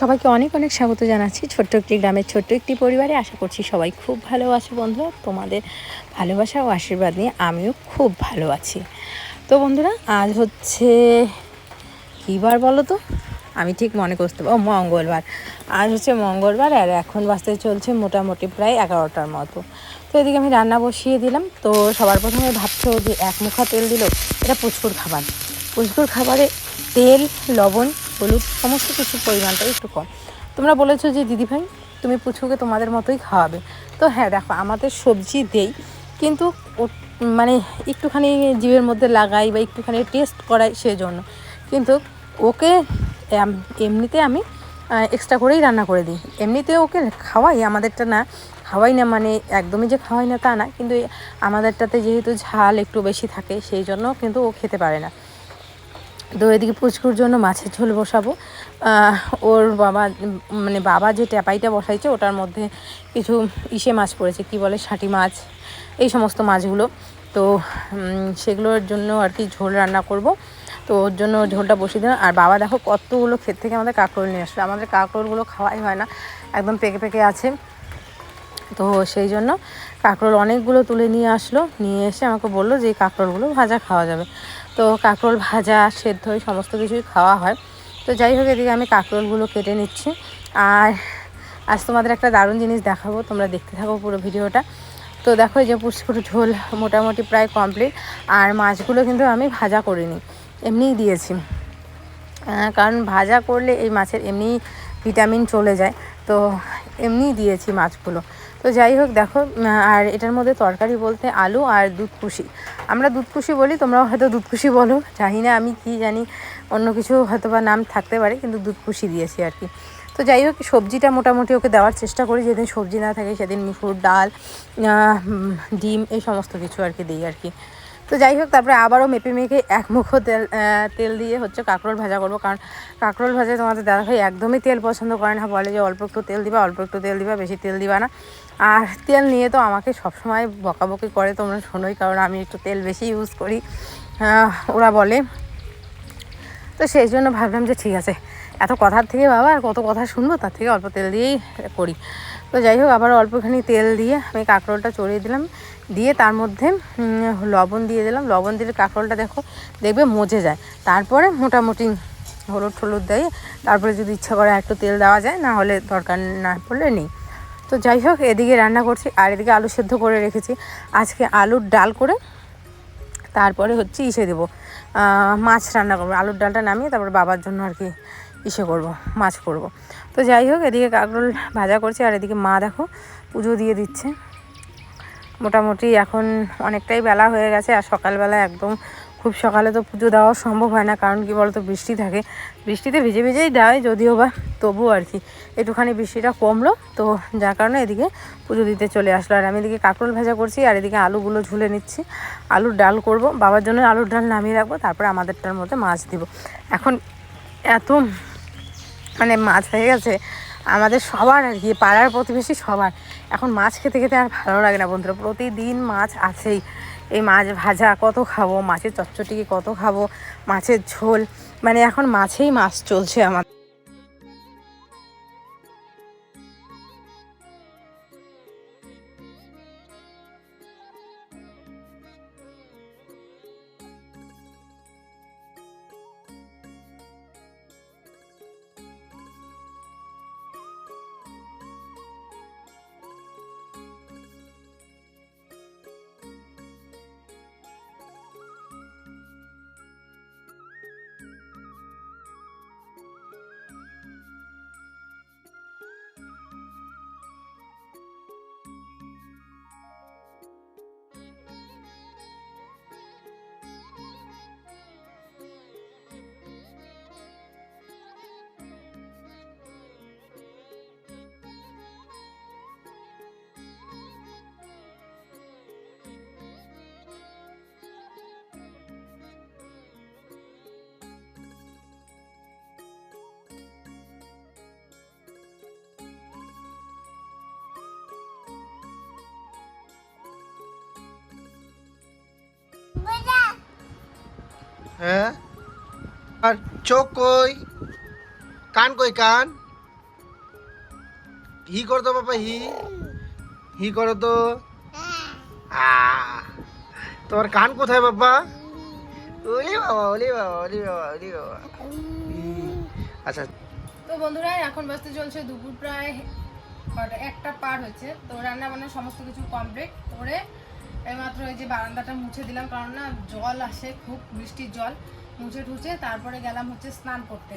সবাইকে অনেক অনেক স্বাগত জানাচ্ছি ছোট্ট একটি গ্রামের ছোট্ট একটি পরিবারে। আশা করছি সবাই খুব ভালো আছে বন্ধুরা তোমাদের ভালোবাসা ও আশীর্বাদ নিয়ে আমিও খুব ভালো আছি। তো বন্ধুরা, আজ হচ্ছে কী বার বলো তো? আমি ঠিক মনে করতে ও মঙ্গলবার। আজ হচ্ছে মঙ্গলবার আর এখন বাসতে চলছে মোটামুটি প্রায় এগারোটার মতো। তো এদিকে আমি রান্না বসিয়ে দিলাম। তো সবার প্রথমে ভাবছ যে এক মুখা তেল দিল, এটা পুচকুর খাবার। পুচকুর খাবারে তেল, লবণ হলুদ, সমস্ত কিছু পরিমাণটা একটু কম। তোমরা বলেছ যে দিদিভাই তুমি পুচকুকে তোমাদের মতোই খাওয়াবে। তো হ্যাঁ দেখো, আমাদের সবজি দেই, কিন্তু মানে একটুখানি জীবের মধ্যে লাগাই বা একটুখানি টেস্ট করাই সেজন্য। কিন্তু ওকে এমনিতে আমি এক্সট্রা করেই রান্না করে দিই। এমনিতে ওকে খাওয়াই, আমাদেরটা না, খাওয়াই না মানে একদমই যে খাওয়াই না তা না, কিন্তু আমাদেরটাতে যেহেতু ঝাল একটু বেশি থাকে সেই জন্য কিন্তু ও খেতে পারে না। তো এদিকে পুচকুর জন্য মাছের ঝোল বসাবো। ওর বাবা মানে বাবা যে ট্যাপাইটা বসাইছে, ওটার মধ্যে কিছু ইসে মাছ পড়েছে, কি বলে ষাটি মাছ, এই সমস্ত মাছগুলো। তো সেগুলোর জন্য আর কি ঝোল রান্না করব। তো ওর জন্য ঝোলটা বসিয়ে দিলাম। আর বাবা দেখো কতগুলো ক্ষেত থেকে আমাদের কাঁকরোল নিয়ে আসলো। আমাদের কাঁকরোলগুলো খাওয়াই হয় না, একদম পেকে পেকে আছে। তো সেই জন্য কাঁকরোল অনেকগুলো তুলে নিয়ে আসলো। নিয়ে এসে আমাকে বলল যে, এই কাঁকরোলগুলো ভাজা খাওয়া যাবে। তো কাঁকরোল ভাজা, সেদ্ধ সমস্ত কিছুই খাওয়া হয়। তো যাই হোক, এদিকে আমি কাঁকরোলগুলো কেটে নিচ্ছি। আর আজ তোমাদের একটা দারুণ জিনিস দেখাবো, তোমরা দেখতে থাকো পুরো ভিডিওটা। তো দেখো, এই যে পুষ্কুর ঝোল মোটামুটি প্রায় কমপ্লিট আর মাছগুলো কিন্তু আমি ভাজা করিনি, এমনিই দিয়েছি। কারণ ভাজা করলে এই মাছের এমনি ভিটামিন চলে যায়। তো এমনিই দিয়েছি মাছগুলো। তো যাই হোক, দেখো আর এটার মধ্যে তরকারি বলতে আলু আর দুধকুশি আমরা দুধকুশি বলি, তোমরাও হয়তো দুধকুশি বলো, জানি না আমি কি জানি, অন্য কিছু হয়তো বা নাম থাকতে পারে, কিন্তু দুধকুশি দিয়েছি আর কি। তো যাই হোক, সবজিটা মোটামুটি ওকে দেওয়ার চেষ্টা করি, যেদিন সবজি না থাকে সেদিন মুসুর ডাল ডিম, এই সমস্ত কিছু আর কি দিই আর কি। তো যাই হোক, তারপরে আবারও মেপে মেখে এক মুখো তেল তেল দিয়ে হচ্ছে কাঁকরোল ভাজা করব, কারণ কাঁকরোল ভাজা তোমাদের দাদা ভাই একদমই তেল পছন্দ করে না, বলে যে অল্প একটু তেল দিবা, অল্প একটু তেল দিবা, বেশি তেল দিবা না। আর তেল নিয়ে তো আমাকে সবসময় বকাবকি করে, তোমরা শোনোই, কারণ আমি একটু তেল বেশি ইউজ করি। ওরা বলে। তো সেই জন্য ভাবলাম যে ঠিক আছে, এত কথার থেকে বাবা আর কত কথা শুনব, তার থেকে অল্প তেল দিয়েই করি। তো যাই হোক, আবার অল্পখানি তেল দিয়ে আমি কাঁকরোলটা চড়িয়ে দিলাম। দিয়ে তার মধ্যে লবণ দিয়ে দিলাম। লবণ দিলে কাঁকরোলটা দেখো, দেখবে মজে যায়। তারপরে মোটামুটি হলুদ টলুদ দেয়, তারপরে যদি ইচ্ছা করে একটু তেল দেওয়া যায়, না হলে দরকার না পড়লে নেই। তো যাই হোক, এদিকে রান্না করছি আর এদিকে আলু সেদ্ধ করে রেখেছি। আজকে আলুর ডাল করে তারপরে হচ্ছে ইসে দেবো। মাছ রান্না করব। আলুর ডালটা নামিয়ে তারপর বাবার জন্য আর কি ইসে করব, মাছ করব। তো যাই হোক, এদিকে কাকরোল ভাজা করছি আর এদিকে মা দেখো পুজো দিয়ে দিচ্ছে। মোটামুটি এখন অনেকটাই বেলা হয়ে গেছে আর সকালবেলা একদম খুব সকালে তো পুজো দেওয়া সম্ভব হয় না, কারণ কি বলতো, বৃষ্টি থাকে। বৃষ্টিতে ভিজে ভিজেই দেয়, যদিও বা তবুও আর কি। একটুখানি বৃষ্টিটা কমলো, তো যার কারণে এদিকে পুজো দিতে চলে আসলো। আর আমি এদিকে কাঁকরোল ভাজা করছি, আর এদিকে আলুগুলো ঝুলে নিচ্ছি। আলুর ডাল করব, বাবার জন্য আলুর ডাল নামিয়ে রাখব, তারপরে আমাদেরটার মধ্যে মাছ দিব। এখন এত মানে মাছ হয়ে গেছে, আমাদের সবার আর কি, পাড়ার প্রতিবেশী সবার। এখন মাছ খেতে খেতে আর ভালো লাগে না বন্ধুরা, প্রতিদিন মাছ আছেই। এই মাছ ভাজা কত খাব, মাছের চচ্চটিকে কত খাব, মাছের ঝোল। মানে এখন মাছেই মাছ চলছে আমার হ্যাঁ? আর চোখ কই? কান কই, কান? হি করো তো বাবা, হি। হি করো তো। তোমার কান কোথায় বাবা? ওলে বাবা ওলে বাবা ওলে বাবা ওলে বাবা। আচ্ছা। তো বন্ধুরা, এখন বাজতে চলছে দুপুর প্রায় একটা পার হচ্ছে। তো রান্না বান্না সমস্ত কিছু কমপ্লিট করে এইমাত্র ওই যে বারান্দাটা মুছে দিলাম, কারণ না জল আসে, খুব বৃষ্টির জল। মুছে ঠুছে, তারপরে গেলাম হচ্ছে স্নান করতে।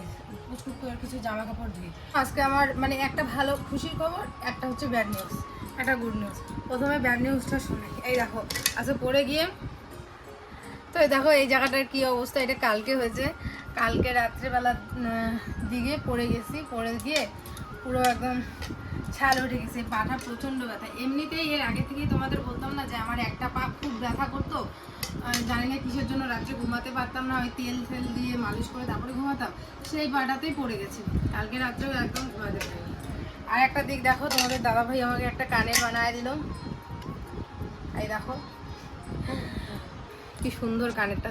পুচকুট করে কিছু জামা কাপড় ধুই আজকে আমার মানে একটা ভালো খুশির খবর, একটা হচ্ছে ব্যাড নিউজ একটা গুড নিউজ প্রথমে ব্যাড নিউজটা শুনে। এই দেখো, আজকে পড়ে গিয়ে, তো এই দেখো, এই জায়গাটার কি অবস্থা, এটা কালকে হয়েছে। কালকে রাত্রেবেলা দিকে পড়ে গেছি, পড়ে গিয়ে পুরো একদম ছাল উঠে গেছে পাটা প্রচণ্ড ব্যথা। এমনিতেই এর আগে থেকেই তোমাদের বলতাম আমার একটা পা খুব ব্যথা করতো। জানি না কিসের জন্য রাত্রে ঘুমাতে পারতাম না, ওই তেল ফেল দিয়ে মালিশ করে তারপরে ঘুমাতাম। সেই পাটাতেই পড়ে গেছে কালকে রাত্রেও একদম ঘুমাতে আর একটা দিক দেখো, তোমাদের দাদাভাই আমাকে একটা কানে বানায় দিল। এই দেখো। কি সুন্দর কানেরটা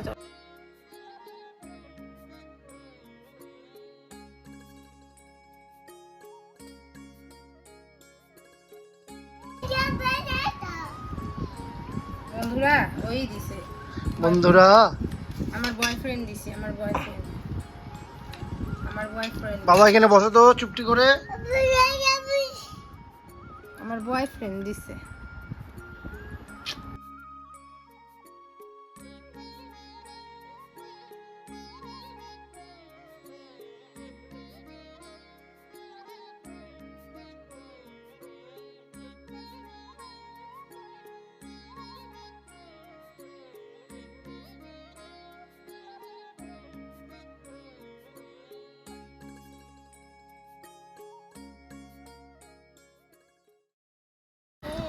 বন্ধুরা আমার বয়ফ্রেন্ড দিছে আমার বয়ফ্রেন্ড আমার বয়ফ্রেন্ড বাবা এখানে বসো তো চুপটি করে। আমার বয়ফ্রেন্ড দিছে।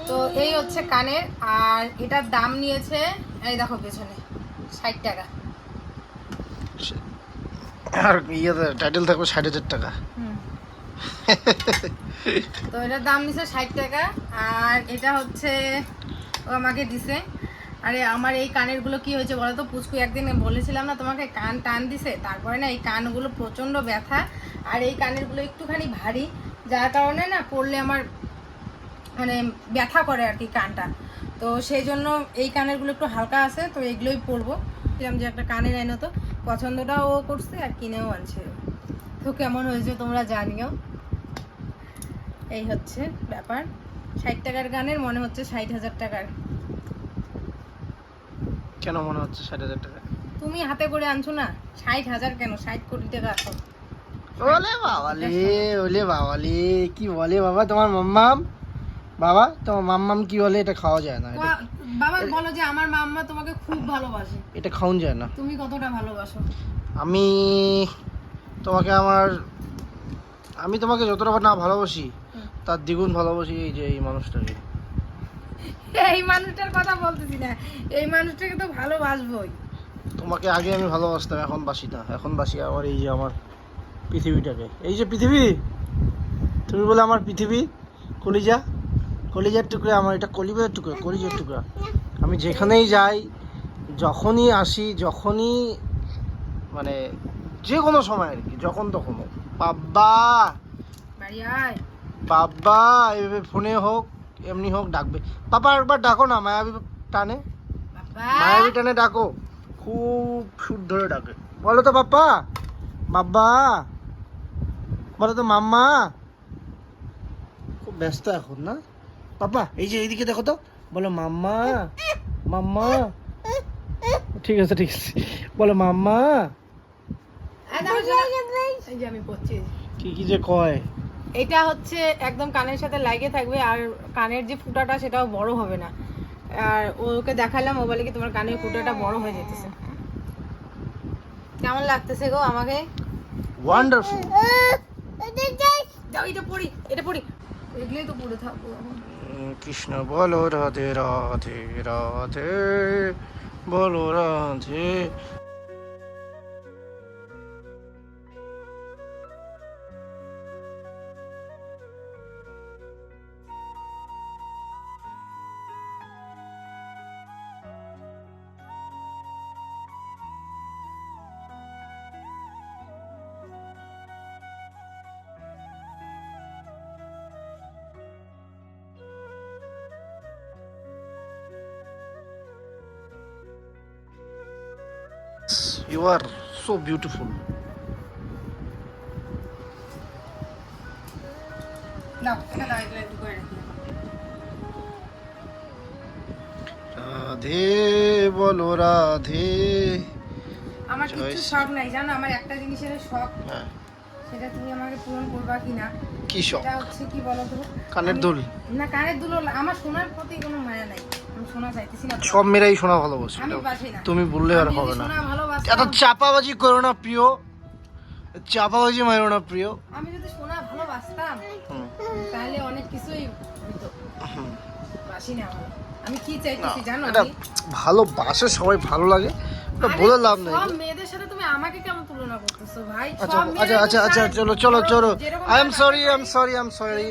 তো এই হচ্ছে কানের আর এটার দাম নিয়েছে এই দেখো পেছনে ষাট টাকা। আর ইয়েতে টাইটেল থাকবে ষাট হাজার টাকা। তো এটার দাম নিছে ষাট টাকা আর এটা হচ্ছে ও আমাকে দিছে। আরে আমার এই কানেরগুলো কি হয়েছে বলো তো? পুচকু একদিন বলেছিলাম না তোমাকে কান টান দিছে তারপরে না এই কানগুলো প্রচণ্ড ব্যথা আর এই কানেরগুলো একটুখানি ভারী যার কারণে না পড়লে আমার মানে ব্যথা করে আর কি কানটা। তো সেই জন্য এই কানেরগুলো একটু হালকা আছে তো এগুলোই পরবো। বললাম যে একটা কানের এনে তো পছন্দটাও ও করছে আর কিনেও আনছে। তো কেমন হয়েছে তোমরা জানিও। এই হচ্ছে ব্যাপার। ষাট টাকার গানের মনে হচ্ছে ষাট হাজার টাকার। কেন মনে হচ্ছে ষাট হাজার টাকা তুমি হাতে করে আনছো না? ষাট হাজার কেন? ষাট কোটি টাকা আসো ওলে বাবালে ওলে বাবালে কি বলে বাবা তোমার মাম্মাম? বাবা তোমার মাম্মাম কি বলে এটা খাওয়া যায় না বাবা বলো যে আমার মাম্মা তোমাকে খুব ভালোবাসে। এটা খাওয়ান যায় না। তুমি কতটা ভালোবাসো? আমি তোমাকে আমার আমি তোমাকে যতটা না ভালোবাসি তার দ্বিগুণ ভালোবাসি এই যে এই মানুষটাকে। এই মানুষটার কথা বলতেছি না। এই মানুষটাকে তো ভালোবাসবোই। তোমাকে আগে আমি ভালোবাসতাম এখন বাসি না। এখন বাসি আমার এই যে আমার পৃথিবীটাকে। এই যে পৃথিবী তুমি বলে আমার পৃথিবী কলিজা। কলিজার টুকরা আমার এটা কলিজার টুকরা কলিজার টুকরা। আমি যেখানেই যাই যখনই আসি যখনই মানে যে কোনো সময় আর কি যখন তখন হোক। বাবা বাবা এভাবে ফোনে হোক এমনি হোক ডাকবে। পাপা একবার ডাকো না মায়াবী টানে। বাবা মায়াবী টানে ডাকো। খুব সুর ধরে ডাকে। বলো তো পাপ্পা বাবা বলো তো মাম্মা! খুব ব্যস্ত এখন না? পাপা এই যে এইদিকে দেখো তো। বলো মাম্মা মাম্মা। ঠিক আছে ঠিক আছে। বলো মাম্মা। কি কি যে কয়? এটা হচ্ছে একদম কানের সাথে লাগিয়ে থাকবে আর কানের যে ফুটাটা সেটাও বড় হবে না। আর ওকে দেখালাম ও বলে কি তোমার কানের ফুটাটা বড় হয়ে যেতেছে। কেমন লাগতেছে গো আমাকে? ওয়ান্ডারফুল এটা পড়ি এটা পড়ি। এগুলোই তো পড়ে থাকব। কৃষ্ণ বলো রাধে রাধে রাধে। বলো Radhe. You are so beautiful Radhe বলো রাধে। আমার কিছু শখ নাই জানো? আমার একটা জিনিসের শখ। হ্যাঁ। সেটা তুমি আমাকে পূরণ করবা কিনা? কি শখ? এটা হচ্ছে কি বলো তো? কানের দুল। না কানের দুল আমার সোনার প্রতি কোনো মায়া নাই। সব মেয়েরাই শোনা ভালোবাসে তুমি বললে আর হবে না। এত চাপাবাজি করো না প্রিয়। চাপাবাজি মারো না প্রিয়। আমি যদি সোনা ভালোবাসতাম তাহলে অনেক কিছুই বাসি না আমি। কি চাইতেছি জানো এটা ভালোবাসে সবাই ভালো লাগে বলে লাভ নেই। সব মেয়েদের সাথে তুমি আমাকে কেমন তুলনা করতেছো ভাই? আচ্ছা আচ্ছা আচ্ছা আচ্ছা চলো চলো চলো। I am sorry I am sorry I am sorry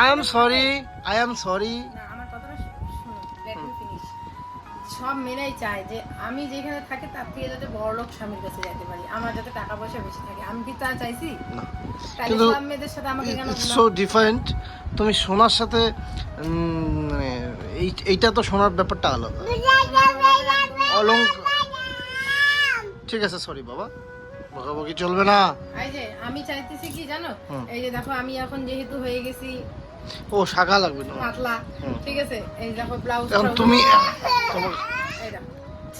I am sorry I am sorry সব মেয়েরাই চায় যে আমি যেখানে থাকি তার থেকে যাতে বড় লোক স্বামীর কাছে যেতে পারি। আমার যাতে টাকা পয়সা বেশি থাকে। আমি কি তা চাইছি? কিন্তু মেয়েদের সাথে আমাকে কেন সো ডিফারেন্ট তুমি সোনার সাথে মানে এই এইটা তো সোনার ব্যাপারটা আলাদা। অলঙ্ক ঠিক আছে সরি বাবা। বকাবকি চলবে না। এই যে আমি চাইতেছি কি জানো? এই যে দেখো আমি এখন যেহেতু হয়ে গেছি ও শাখা লাগবে না পাতলা। ঠিক আছে এই দেখো ব্লাউজ এখন তুমি তোমার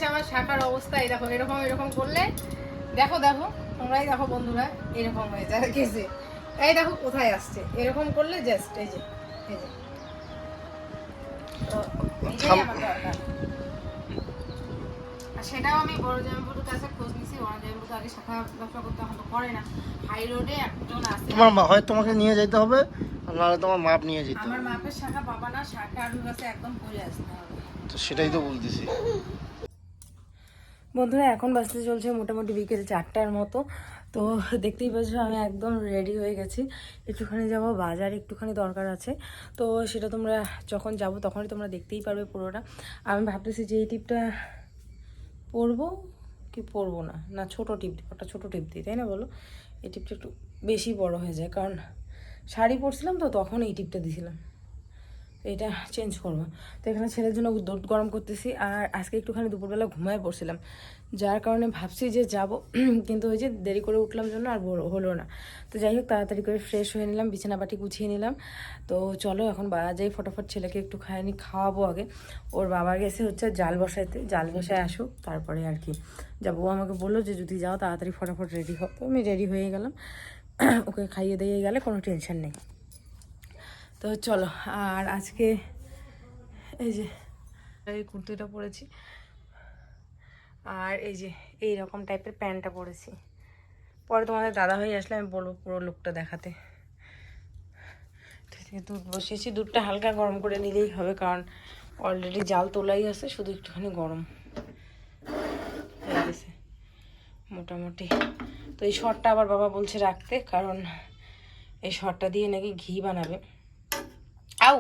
আমার শাখার অবস্থা এই দেখো এরকম এরকম করলে দেখো দেখো তোমরাই দেখো বন্ধুরা এরকম হয়ে যায় গেছে। এই দেখো কোথায় আসছে? এরকম করলে জাস্ট এই যে এই যে। সেটাও আমি বড় জামাইবাবুর কাছে খোঁজ নিছি বড় জামাইবাবু তো আগে শাখা ব্যবসা করতে হয়তো করে না। হাই রোডে একজন আছে। তোমার মা হয় তোমাকে নিয়ে যেতে হবে নাহলে তোমার মাপ নিয়ে যেতে। আমার মাপের শাখা পাবা না শাখা আলুর কাছে একদম পরে আসতে হবে। তো সেটাই তো বলতেছি। বন্ধুরা এখন বাসতে চলছে মোটামুটি বিকেল চারটার মতো। তো দেখতেই পাচ্ছ আমি একদম রেডি হয়ে গেছি। একটুখানি যাব বাজার একটুখানি দরকার আছে। তো সেটা তোমরা যখন যাব তখনই তোমরা দেখতেই পারবে পুরোটা। আমি ভাবতেছি যে এই টিপটা পরবো কি পরবো না? না ছোট টিপ ওটা ছোটো টিপ দিই তাই না বলো? এই টিপটা একটু বেশি বড় হয়ে যায় কারণ শাড়ি পরছিলাম তো, তখন এই টিপটা দিছিলাম। এটা চেঞ্জ করব। তো এখানে ছেলের জন্য দুধ গরম করতেছি আর আজকে একটুখানি দুপুরবেলা ঘুমায় পড়ছিলাম। যার কারণে ভাবছি যে যাব, কিন্তু ওই যে দেরি করে উঠলাম জন্য আর হলো না। তো যাই হোক, তাড়াতাড়ি করে ফ্রেশ হয়ে নিলাম বিছানাবাটি গুছিয়ে নিলাম। তো চলো এখন বাজাই ফটাফট ছেলেকে একটু খায়নি খাওয়াবো আগে। ওর বাবা গেছে হচ্ছে জাল বসাইতে, জাল বসায় আসুক, তারপরে আর কি। যাব আমাকে বলল যে, যদি যাও, তাড়াতাড়ি ফটাফট রেডি হও তো আমি রেডি হয়ে গেলাম। ওকে খাইয়ে দিয়ে গেলে কোনো টেনশন নেই। তো চলো, আর আজকে এই যে এই কুর্তিটা পরেছি, আর এই যে এই রকম টাইপের প্যান্টটা পরেছি। পরে তোমাদের দাদা হয়ে আসলে আমি বলব পুরো লুকটা দেখাতে। দুধ বসিয়েছি, দুধটা হালকা গরম করে নিলেই হবে, কারণ অলরেডি জাল তোলাই আছে, শুধু একটুখানি গরম। হয়ে গেছে। মোটামুটি তো এই শটটা আবার বাবা বলছে রাখতে, কারণ এই শটটা দিয়ে নাকি ঘি বানাবে। আউ,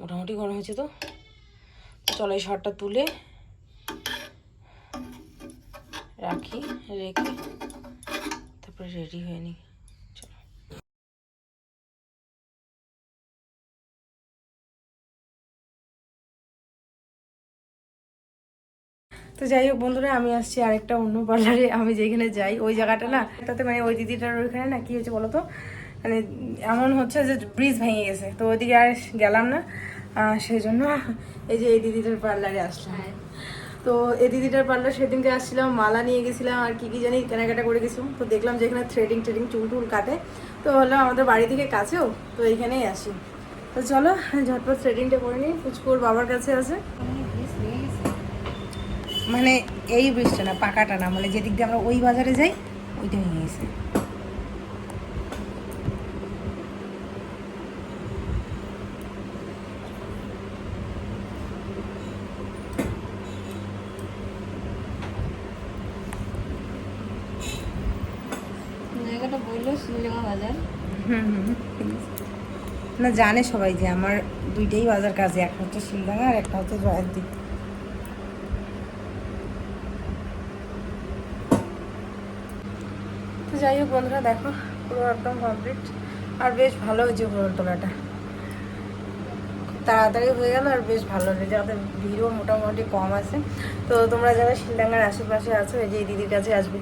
মোটামুটি গরম হয়েছে তো। চলো এই শটটা তুলে রাখি, রেখে তারপরে রেডি হয়ে নিই। তো যাই হোক বন্ধুরা আমি আসছি আরেকটা অন্য পার্লারে আমি যেখানে যাই ওই জায়গাটা না তাতে মানে ওই দিদিটার ওইখানে না কি হয়েছে বলো তো মানে এমন হচ্ছে যে ব্রিজ ভেঙে গেছে। তো ওইদিকে আর গেলাম না। সেই জন্য এই যে এই দিদিটার পার্লারে আসলাম। তো এই দিদিটার পার্লার সেদিনকে আসছিলাম মালা নিয়ে গেছিলাম আর কি কি জানি কেনাকাটা করে গেছিলাম। তো দেখলাম যে এখানে থ্রেডিং ট্রেডিং চুল টুল কাটে। তো হলো আমাদের বাড়ি থেকে কাছেও তো এইখানেই আসি। তো চলো ঝটপট থ্রেডিংটা করে নিই ফুচকুর বাবার কাছে আছে। মানে এই ব্রিজটা না পাকাটা না মানে যেদিক দিয়ে আমরা ওই বাজারে যাই ওইটা ভেঙে গেছে জায়গাটা বলল শিলডাঙ্গা বাজার। না জানে সবাই যে আমার দুইটাই বাজার কাছে একটা হচ্ছে শিলডাঙ্গা আর একটা হচ্ছে জয়ন্তী তো যাই হোক বন্ধুরা দেখো পুরো একদম কমপ্লিট আর বেশ ভালো হয়েছে পুরো তোলাটা। তাড়াতাড়ি হয়ে গেল আর বেশ ভালো লাগে যাদের ভিড়ও মোটামুটি কম আছে। তো তোমরা যারা শিলডাঙ্গার আশেপাশে আছো এই যে দিদির কাছে আসবে।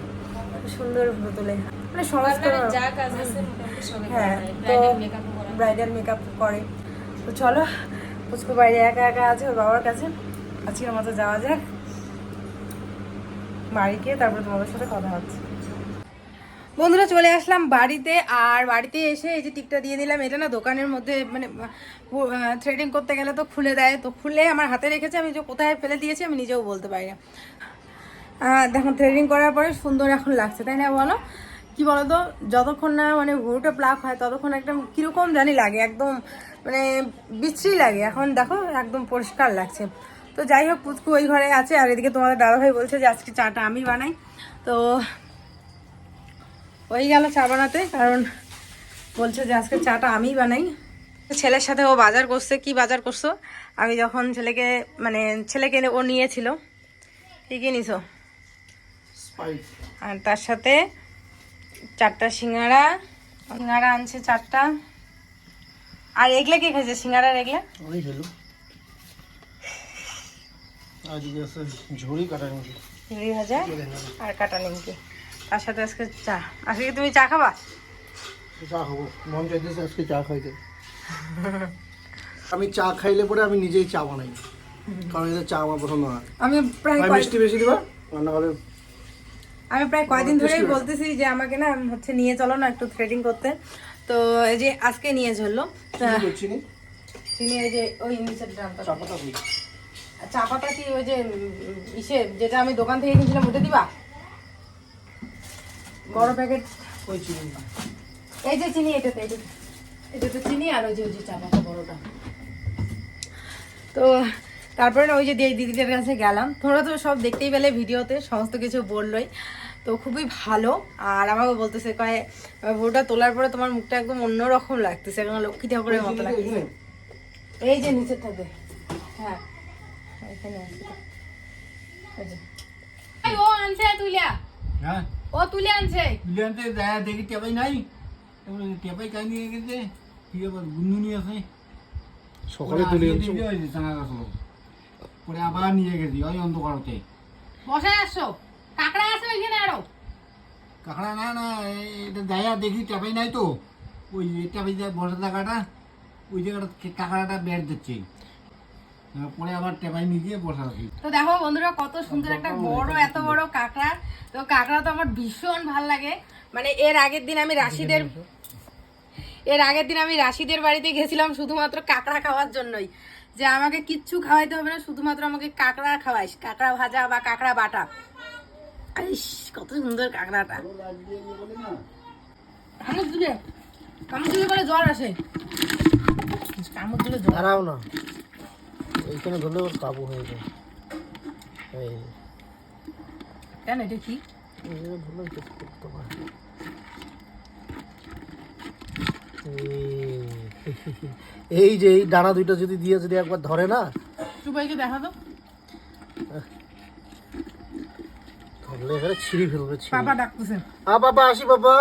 সুন্দর ফটো তোলে। মানে সমস্ত হ্যাঁ। তো। ব্রাইডাল মেকআপ করে। তো চলো পুচকু বাইরে একা একা আছে ওর বাবার কাছে। আজকের মতো যাওয়া যাক। বাড়ি গিয়ে তারপরে তোমাদের সাথে কথা হচ্ছে। বন্ধুরা চলে আসলাম বাড়িতে আর বাড়িতে এসে এই যে টিকটা দিয়ে দিলাম এটা না দোকানের মধ্যে মানে থ্রেডিং করতে গেলে তো খুলে দেয় তো খুলে আমার হাতে রেখেছে আমি যে কোথায় ফেলে দিয়েছি আমি নিজেও বলতে পারি না। আহ, দেখো থ্রেডিং করার পরে সুন্দর এখন লাগছে তাই না বলো? কি বলতো যতক্ষণ না মানে ভুরুটা প্লাক হয় ততক্ষণ একদম কীরকম জানি লাগে একদম মানে বিশ্রী লাগে এখন দেখো একদম পরিষ্কার লাগছে। তো যাই হোক পুচকু ওই ঘরে আছে আর এদিকে তোমাদের দাদাভাই বলছে যে আজকে চাটা আমি বানাই তো ওই গেল চা বানাতে কারণ বলছে যে আজকে চাটা আমিই বানাই। ছেলের সাথে ও বাজার করছে কি বাজার করছ? আমি যখন ছেলেকে মানে ছেলেকে ও নিয়েছিল। কি কি নিছো আর তার সাথে চারটা সিঙ্গারা সিঙ্গারা আনছে চারটা। আর এগুলা কি খাইছে সিঙ্গারা এগুলা? হলো ঝুড়ি কাটা ভাজা। আর কাটা নিমকি। তার সাথে আজকে চা। আজকে তুমি চা খাবা? চা খাব। মন চাইতেছে আজকে চা খাইতে। আমি চা খাইলে পরে আমি নিজেই চা বানাই। কারণ এটা চা আমার পছন্দ না। আমি প্রায় মিষ্টি বেশি দিবা? রান্না করে আমি প্রায় কয়দিন ধরেই বলতেছি যে আমাকে না হচ্ছে নিয়ে চলো না একটু থ্রেডিং করতে। তো এই যে আজকে নিয়ে চলল চিনি এই যে ওই নিচের ড্রামটা চা পাতা কই চা পাতা কি ওই যে ইসে যেটা আমি দোকান থেকে কিনছিলাম ওটা দিবা? বড় প্যাকেট ওই চিনি এই যে চিনি এটাতে এটা এটাতে চিনি আর ওই যে ওই যে চা পাতা বড়টা তো তারপরে ওই যে দিয়ে দিদিদের কাছে গেলাম। তোমরা তো সব দেখতেই পেলে ভিডিওতে সমস্ত কিছু বললোই। তো খুবই ভালো। আর আমাকে বলতেছে কয়ে ভোটা তোলার পরে তোমার মুখটা একদম অন্যরকম লাগতেছে একদম লক্ষ্মী ঠাকুরের মতো লাগতেছে। এই যে নিচের থাকে হ্যাঁ এখানে আছে। এই ও আনছে তুলিয়া হ্যাঁ। ও তুলে আনছে। বিলিয়নতে দেখা দেখি টেপাই নাই। টেপাই কাই নিয়ে গেছে কি আবার গুনগুনি আছে সকালে তুলে আনছো? চাঙা গাছ পরে আবার নিয়ে গেছি ওই অন্ধকারতে। বসায় আসছো কাকড়া আছে ওইখানে আরও। কাঁকড়া না না এটা দেখা দেখি টেপাই নাই তো। ওই টেপাই যায় বসে থাকাটা ওই জায়গাটা কাঁকড়াটা বের দিচ্ছে। পরে আবার টেপাই নিয়ে গিয়ে বসা তো দেখো বন্ধুরা কত সুন্দর একটা বড় এত বড় কাঁকড়া। তো কাঁকড়া তো আমার ভীষণ ভালো লাগে। মানে এর আগের দিন আমি রাশিদের এর আগের দিন আমি রাশিদের বাড়িতে গেছিলাম শুধুমাত্র কাঁকড়া খাওয়ার জন্যই। যে আমাকে কিচ্ছু খাওয়াইতে হবে না শুধুমাত্র আমাকে কাঁকড়া খাওয়াইস কাঁকড়া ভাজা বা কাঁকড়া বাটা। ইস কত সুন্দর কাঁকড়াটা। কামড় দিলে কামড় দিলে বলে জ্বর আসে। কামড় দিলে জ্বর না। এইখানে ধরলে ওর কাবু হয়ে যায়। এই কেন এটা কি? এইখানে ধরলে কিছু করতে পারে। এই- যে এই ডানা দুইটা যদি দিয়ে যদি একবার ধরে না সুবাইকে দেখা তো ধরলে এখানে ছিঁড়ি ফেলবে ছিঁড়ি। পাপা ডাকতেছে। আ বাবা আসি বাবা।